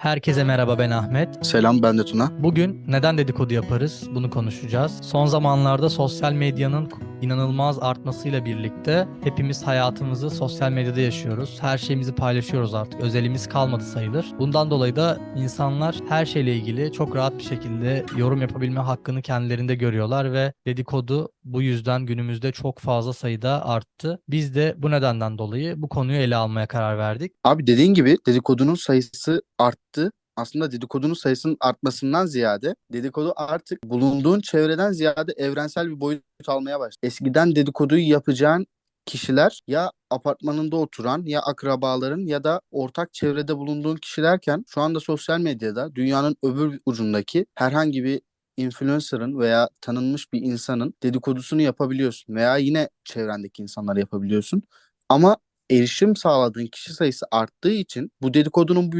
Herkese merhaba ben Ahmet. Selam ben de Tuna. Bugün neden dedikodu yaparız bunu konuşacağız. Son zamanlarda sosyal medyanın inanılmaz artmasıyla birlikte hepimiz hayatımızı sosyal medyada yaşıyoruz. Her şeyimizi paylaşıyoruz artık. Özelimiz kalmadı sayılır. Bundan dolayı da insanlar her şeyle ilgili çok rahat bir şekilde yorum yapabilme hakkını kendilerinde görüyorlar ve dedikodu bu yüzden günümüzde çok fazla sayıda arttı. Biz de bu nedenden dolayı bu konuyu ele almaya karar verdik. Abi dediğin gibi dedikodunun sayısı arttı. Aslında dedikodunun sayısının artmasından ziyade dedikodu artık bulunduğun çevreden ziyade evrensel bir boyut almaya başladı. Eskiden dedikoduyu yapacağın kişiler ya apartmanında oturan ya akrabaların ya da ortak çevrede bulunduğun kişilerken şu anda sosyal medyada dünyanın öbür ucundaki herhangi bir influencer'ın veya tanınmış bir insanın dedikodusunu yapabiliyorsun veya yine çevrendeki insanlar yapabiliyorsun. Ama erişim sağladığın kişi sayısı arttığı için bu dedikodunun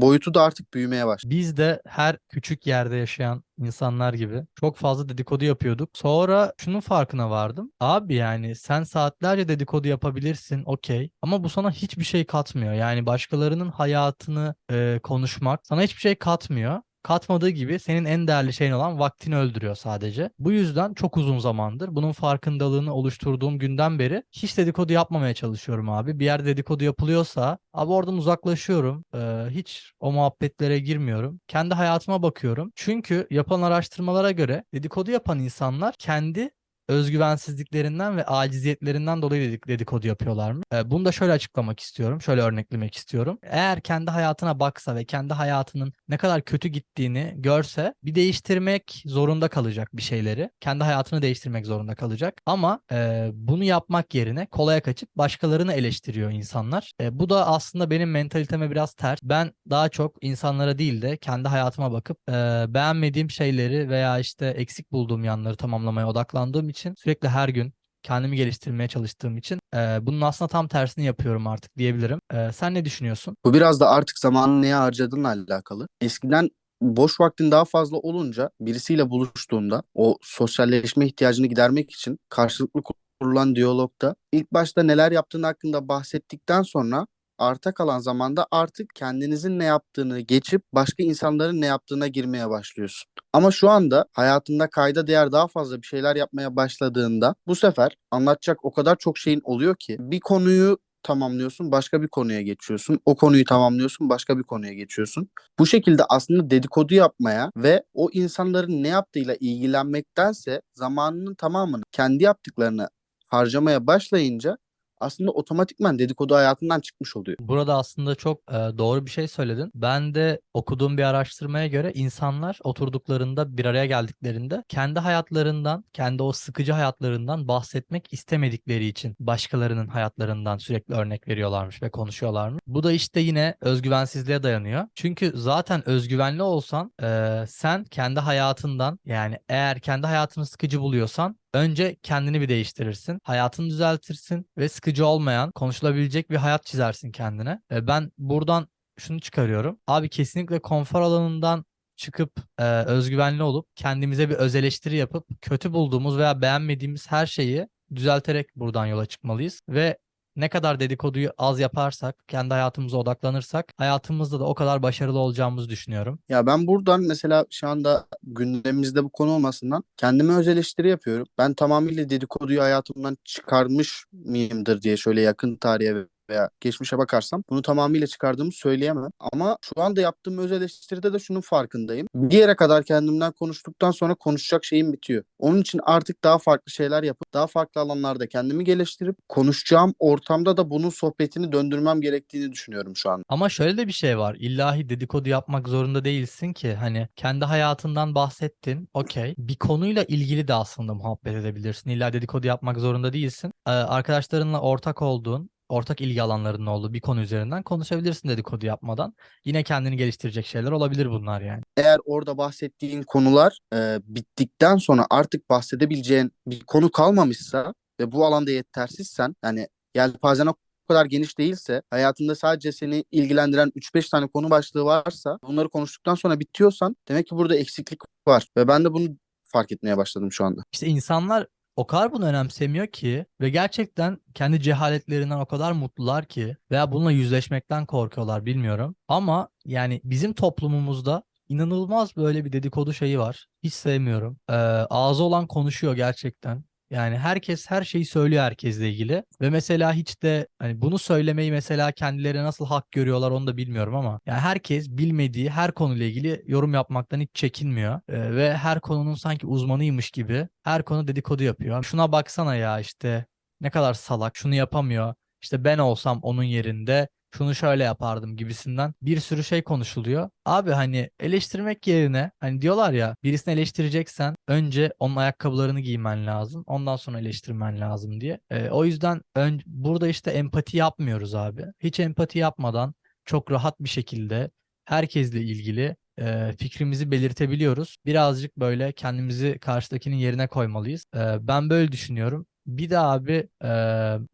boyutu da artık büyümeye başladı. Biz de her küçük yerde yaşayan insanlar gibi çok fazla dedikodu yapıyorduk. Sonra şunun farkına vardım. Abi yani sen saatlerce dedikodu yapabilirsin okey ama bu sana hiçbir şey katmıyor. Yani başkalarının hayatını e, konuşmak sana hiçbir şey katmıyor. Katmadığı gibi senin en değerli şeyin olan vaktini öldürüyor sadece. Bu yüzden çok uzun zamandır bunun farkındalığını oluşturduğum günden beri hiç dedikodu yapmamaya çalışıyorum abi. Bir yerde dedikodu yapılıyorsa abi oradan uzaklaşıyorum. Ee, hiç o muhabbetlere girmiyorum. Kendi hayatıma bakıyorum. Çünkü yapılan araştırmalara göre dedikodu yapan insanlar kendi özgüvensizliklerinden ve aciziyetlerinden dolayı dedik- dedikodu yapıyorlarmış. Ee, bunu da şöyle açıklamak istiyorum. Şöyle örneklemek istiyorum. Eğer kendi hayatına baksa ve kendi hayatının ne kadar kötü gittiğini görse bir değiştirmek zorunda kalacak bir şeyleri. Kendi hayatını değiştirmek zorunda kalacak. Ama e, bunu yapmak yerine kolaya kaçıp başkalarını eleştiriyor insanlar. E, bu da aslında benim mentaliteme biraz ters. Ben daha çok insanlara değil de kendi hayatıma bakıp e, beğenmediğim şeyleri veya işte eksik bulduğum yanları tamamlamaya odaklandığım için sürekli her gün kendimi geliştirmeye çalıştığım için e, bunun aslında tam tersini yapıyorum artık diyebilirim. E, sen ne düşünüyorsun? Bu biraz da artık zamanını neye harcadığınla alakalı. Eskiden boş vaktin daha fazla olunca birisiyle buluştuğunda o sosyalleşme ihtiyacını gidermek için karşılıklı kurulan diyalogda ilk başta neler yaptığın hakkında bahsettikten sonra arta kalan zamanda artık kendinizin ne yaptığını geçip başka insanların ne yaptığına girmeye başlıyorsun. Ama şu anda hayatında kayda değer daha fazla bir şeyler yapmaya başladığında bu sefer anlatacak o kadar çok şeyin oluyor ki bir konuyu tamamlıyorsun, başka bir konuya geçiyorsun. O konuyu tamamlıyorsun, başka bir konuya geçiyorsun. Bu şekilde aslında dedikodu yapmaya ve o insanların ne yaptığıyla ilgilenmektense zamanının tamamını kendi yaptıklarını harcamaya başlayınca aslında otomatikman dedikodu hayatından çıkmış oluyor. Burada aslında çok e, doğru bir şey söyledin. Ben de okuduğum bir araştırmaya göre insanlar oturduklarında bir araya geldiklerinde kendi hayatlarından, kendi o sıkıcı hayatlarından bahsetmek istemedikleri için başkalarının hayatlarından sürekli örnek veriyorlarmış ve konuşuyorlarmış. Bu da işte yine özgüvensizliğe dayanıyor. Çünkü zaten özgüvenli olsan e, sen kendi hayatından yani eğer kendi hayatını sıkıcı buluyorsan Önce kendini bir değiştirirsin, hayatını düzeltirsin ve sıkıcı olmayan, konuşulabilecek bir hayat çizersin kendine. E, Ben buradan şunu çıkarıyorum. Abi kesinlikle konfor alanından çıkıp e, özgüvenli olup kendimize bir öz eleştiri yapıp kötü bulduğumuz veya beğenmediğimiz her şeyi düzelterek buradan yola çıkmalıyız ve ne kadar dedikoduyu az yaparsak, kendi hayatımıza odaklanırsak hayatımızda da o kadar başarılı olacağımızı düşünüyorum. Ya ben buradan mesela şu anda gündemimizde bu konu olmasından kendime öz eleştiri yapıyorum. Ben tamamıyla dedikoduyu hayatımdan çıkarmış mıyımdır diye şöyle yakın tarihe veya geçmişe bakarsam bunu tamamıyla çıkardığımı söyleyemem. Ama şu anda yaptığım öz eleştiride de şunun farkındayım. Bir yere kadar kendimden konuştuktan sonra konuşacak şeyim bitiyor. Onun için artık daha farklı şeyler yapıp daha farklı alanlarda kendimi geliştirip konuşacağım ortamda da bunun sohbetini döndürmem gerektiğini düşünüyorum şu an. Ama şöyle de bir şey var. İllahi dedikodu yapmak zorunda değilsin ki. Hani kendi hayatından bahsettin. Okey. Bir konuyla ilgili de aslında muhabbet edebilirsin. İlla dedikodu yapmak zorunda değilsin. Ee, arkadaşlarınla ortak olduğun, ortak ilgi alanlarının olduğu bir konu üzerinden konuşabilirsin dedikodu yapmadan. Yine kendini geliştirecek şeyler olabilir bunlar yani. eğer orada bahsettiğin konular e, bittikten sonra artık bahsedebileceğin bir konu kalmamışsa ve bu alanda yetersizsen yani yelpazen o kadar geniş değilse hayatında sadece seni ilgilendiren 3-5 tane konu başlığı varsa bunları konuştuktan sonra bitiyorsan demek ki burada eksiklik var ve ben de bunu fark etmeye başladım şu anda. İşte insanlar o kadar bunu önemsemiyor ki ve gerçekten kendi cehaletlerinden o kadar mutlular ki veya bununla yüzleşmekten korkuyorlar bilmiyorum. Ama yani bizim toplumumuzda inanılmaz böyle bir dedikodu şeyi var. Hiç sevmiyorum. Ee, ağzı olan konuşuyor gerçekten. Yani herkes her şeyi söylüyor herkesle ilgili ve mesela hiç de hani bunu söylemeyi mesela kendileri nasıl hak görüyorlar onu da bilmiyorum ama yani herkes bilmediği her konuyla ilgili yorum yapmaktan hiç çekinmiyor Ee, ve her konunun sanki uzmanıymış gibi her konu dedikodu yapıyor. Şuna baksana ya işte ne kadar salak şunu yapamıyor. İşte ben olsam onun yerinde şunu şöyle yapardım gibisinden bir sürü şey konuşuluyor. Abi hani eleştirmek yerine hani diyorlar ya birisini eleştireceksen önce onun ayakkabılarını giymen lazım. Ondan sonra eleştirmen lazım diye. Ee, o yüzden ön, burada işte empati yapmıyoruz abi. Hiç empati yapmadan çok rahat bir şekilde herkesle ilgili e, fikrimizi belirtebiliyoruz. Birazcık böyle kendimizi karşıdakinin yerine koymalıyız. Ee, ben böyle düşünüyorum. Bir de abi e,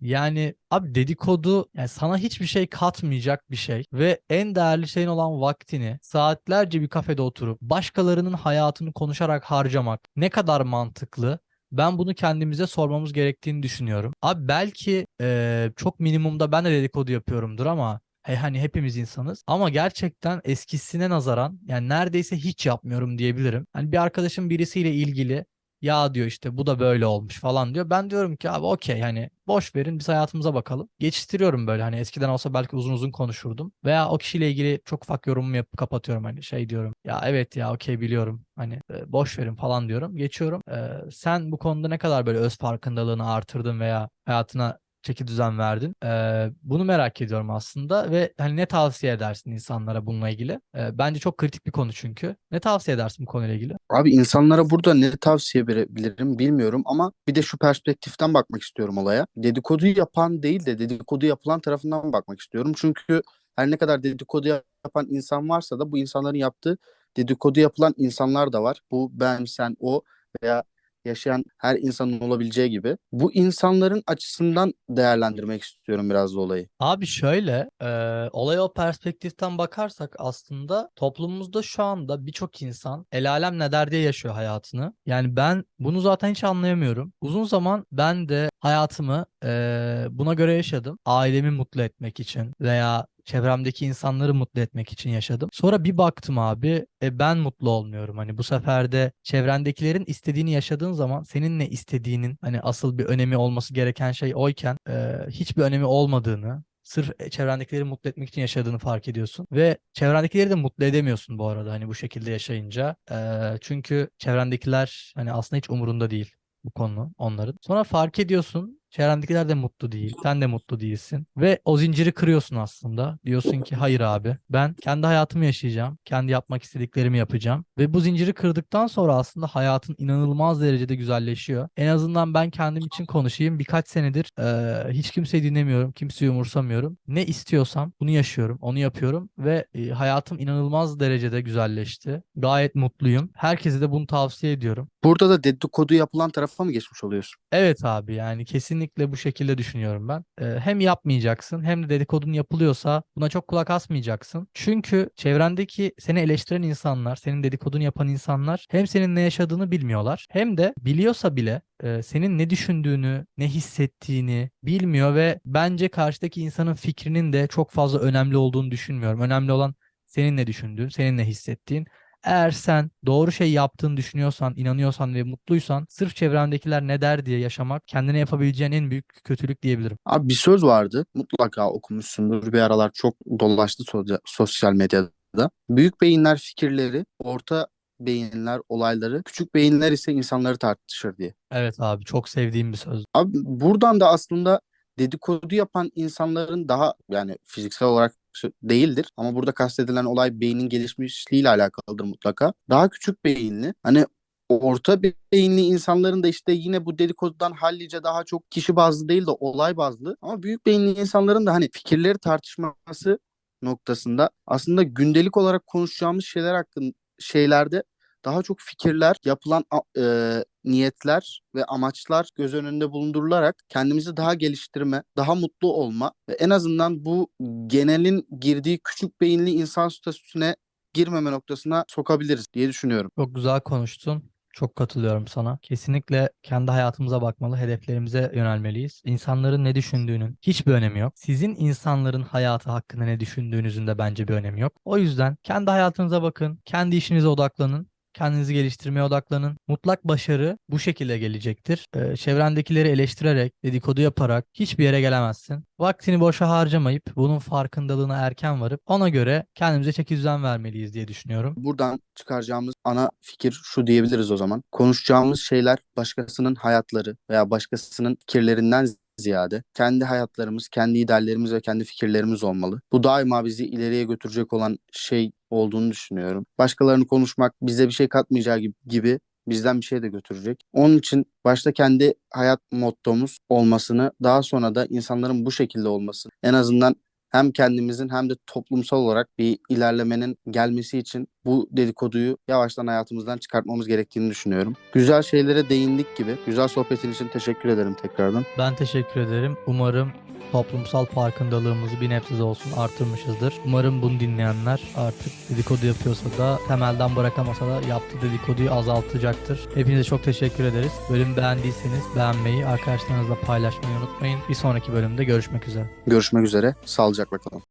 yani abi dedikodu yani sana hiçbir şey katmayacak bir şey ve en değerli şeyin olan vaktini saatlerce bir kafede oturup başkalarının hayatını konuşarak harcamak ne kadar mantıklı? Ben bunu kendimize sormamız gerektiğini düşünüyorum. Abi belki e, çok minimumda ben de dedikodu yapıyorumdur ama He, hani hepimiz insanız ama gerçekten eskisine nazaran yani neredeyse hiç yapmıyorum diyebilirim. Hani bir arkadaşım birisiyle ilgili ya diyor işte bu da böyle olmuş falan diyor. Ben diyorum ki abi okey hani boş verin biz hayatımıza bakalım. Geçiştiriyorum böyle hani eskiden olsa belki uzun uzun konuşurdum. Veya o kişiyle ilgili çok ufak yorumumu yapıp kapatıyorum hani şey diyorum. Ya evet ya okey biliyorum hani e, boş verin falan diyorum. Geçiyorum. E, sen bu konuda ne kadar böyle öz farkındalığını artırdın veya hayatına çeki düzen verdin. Ee, bunu merak ediyorum aslında ve hani ne tavsiye edersin insanlara bununla ilgili? Ee, bence çok kritik bir konu çünkü. Ne tavsiye edersin bu konuyla ilgili? Abi insanlara burada ne tavsiye verebilirim bilmiyorum ama bir de şu perspektiften bakmak istiyorum olaya. Dedikodu yapan değil de dedikodu yapılan tarafından bakmak istiyorum. Çünkü her ne kadar dedikodu yapan insan varsa da bu insanların yaptığı dedikodu yapılan insanlar da var. Bu ben, sen, o veya yaşayan her insanın olabileceği gibi. Bu insanların açısından değerlendirmek istiyorum biraz da olayı. Abi şöyle, e, olaya o perspektiften bakarsak aslında toplumumuzda şu anda birçok insan el alem ne der diye yaşıyor hayatını. Yani ben bunu zaten hiç anlayamıyorum. Uzun zaman ben de hayatımı e, buna göre yaşadım. Ailemi mutlu etmek için veya çevremdeki insanları mutlu etmek için yaşadım. Sonra bir baktım abi e, ben mutlu olmuyorum. Hani bu sefer de çevrendekilerin istediğini yaşadığın zaman senin ne istediğinin hani asıl bir önemi olması gereken şey oyken e, hiçbir önemi olmadığını sırf e, çevrendekileri mutlu etmek için yaşadığını fark ediyorsun ve çevrendekileri de mutlu edemiyorsun bu arada hani bu şekilde yaşayınca. E, çünkü çevrendekiler hani aslında hiç umurunda değil bu konu onların. Sonra fark ediyorsun çevrendekiler de mutlu değil. Sen de mutlu değilsin. Ve o zinciri kırıyorsun aslında. Diyorsun ki hayır abi ben kendi hayatımı yaşayacağım. Kendi yapmak istediklerimi yapacağım. Ve bu zinciri kırdıktan sonra aslında hayatın inanılmaz derecede güzelleşiyor. En azından ben kendim için konuşayım. Birkaç senedir eee, hiç kimseyi dinlemiyorum. Kimseyi umursamıyorum. Ne istiyorsam bunu yaşıyorum. Onu yapıyorum. Ve e, hayatım inanılmaz derecede güzelleşti. Gayet mutluyum. Herkese de bunu tavsiye ediyorum. Burada da dedikodu yapılan tarafa mı geçmiş oluyorsun? Evet abi yani kesinlikle bu şekilde düşünüyorum ben. Ee, hem yapmayacaksın hem de dedikodun yapılıyorsa buna çok kulak asmayacaksın. Çünkü çevrendeki seni eleştiren insanlar, senin dedikodunu yapan insanlar hem senin ne yaşadığını bilmiyorlar hem de biliyorsa bile e, senin ne düşündüğünü, ne hissettiğini bilmiyor ve bence karşıdaki insanın fikrinin de çok fazla önemli olduğunu düşünmüyorum. Önemli olan senin ne düşündüğün, senin ne hissettiğin. Eğer sen doğru şey yaptığını düşünüyorsan, inanıyorsan ve mutluysan sırf çevrendekiler ne der diye yaşamak kendine yapabileceğin en büyük kötülük diyebilirim. Abi bir söz vardı. Mutlaka okumuşsundur. Bir aralar çok dolaştı so- sosyal medyada. Büyük beyinler fikirleri, orta beyinler olayları, küçük beyinler ise insanları tartışır diye. Evet abi çok sevdiğim bir söz. Abi buradan da aslında dedikodu yapan insanların daha yani fiziksel olarak değildir ama burada kastedilen olay beynin gelişmişliğiyle alakalıdır mutlaka. Daha küçük beyinli hani orta beyinli insanların da işte yine bu dedikodudan hallice daha çok kişi bazlı değil de olay bazlı ama büyük beyinli insanların da hani fikirleri tartışması noktasında aslında gündelik olarak konuşacağımız şeyler hakkında şeylerde daha çok fikirler, yapılan e, niyetler ve amaçlar göz önünde bulundurularak kendimizi daha geliştirme, daha mutlu olma ve en azından bu genelin girdiği küçük beyinli insan statüsüne girmeme noktasına sokabiliriz diye düşünüyorum. Çok güzel konuştun. Çok katılıyorum sana. Kesinlikle kendi hayatımıza bakmalı, hedeflerimize yönelmeliyiz. İnsanların ne düşündüğünün hiçbir önemi yok. Sizin insanların hayatı hakkında ne düşündüğünüzün de bence bir önemi yok. O yüzden kendi hayatınıza bakın, kendi işinize odaklanın. Kendinizi geliştirmeye odaklanın. Mutlak başarı bu şekilde gelecektir. Ee, çevrendekileri eleştirerek, dedikodu yaparak hiçbir yere gelemezsin. Vaktini boşa harcamayıp bunun farkındalığına erken varıp ona göre kendimize çeki düzen vermeliyiz diye düşünüyorum. Buradan çıkaracağımız ana fikir şu diyebiliriz o zaman. Konuşacağımız şeyler başkasının hayatları veya başkasının fikirlerinden ziyade kendi hayatlarımız, kendi ideallerimiz ve kendi fikirlerimiz olmalı. Bu daima bizi ileriye götürecek olan şey olduğunu düşünüyorum. Başkalarını konuşmak bize bir şey katmayacağı gibi, bizden bir şey de götürecek. Onun için başta kendi hayat mottomuz olmasını, daha sonra da insanların bu şekilde olmasını, en azından hem kendimizin hem de toplumsal olarak bir ilerlemenin gelmesi için bu dedikoduyu yavaştan hayatımızdan çıkartmamız gerektiğini düşünüyorum. Güzel şeylere değindik gibi. Güzel sohbetin için teşekkür ederim tekrardan. Ben teşekkür ederim. Umarım toplumsal farkındalığımızı bir nebze olsun artırmışızdır. Umarım bunu dinleyenler artık dedikodu yapıyorsa da temelden bırakamasa da yaptığı dedikoduyu azaltacaktır. Hepinize çok teşekkür ederiz. Bölüm beğendiyseniz beğenmeyi, arkadaşlarınızla paylaşmayı unutmayın. Bir sonraki bölümde görüşmek üzere. Görüşmek üzere. Sağlıcakla kalın.